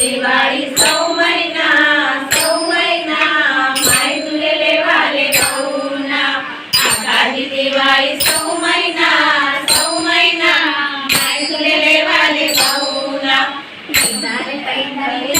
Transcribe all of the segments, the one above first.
દિવાળી સૌ મહિના સૌ મહિના માય તુલે લેવાલે ગૌના આકાશી દિવાળી સૌ મહિના સૌ મહિના માય તુલે લેવાલે ગૌના દિવાળી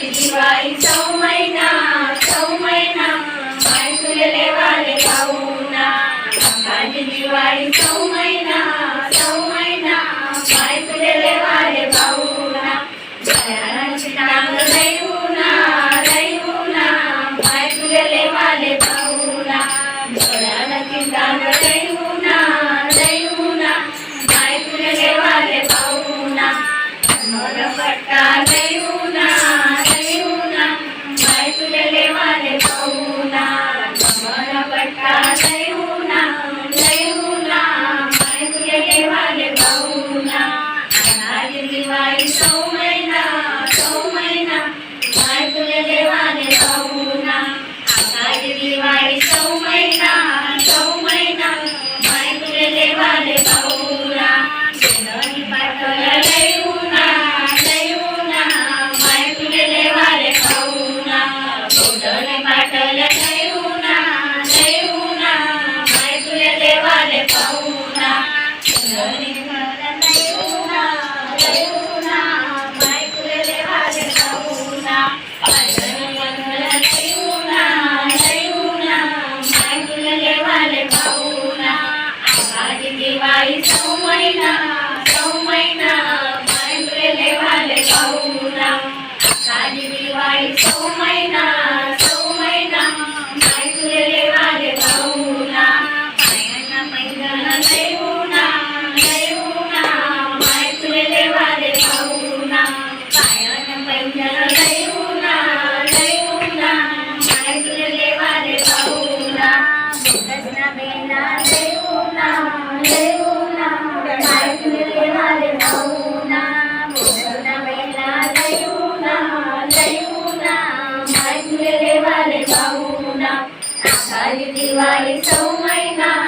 दिवाळी सौ महिना सौ महिना माय तुले वाले भाऊना दिवाळी सौ महिना सौ महिना माय तुले वाले भाऊना नाम दैवूना दैवूना माय वाले भाऊना जयाची नाम दैवूना दैवूना माय तुले वाले पट्टा Ayu so Yesu Mayna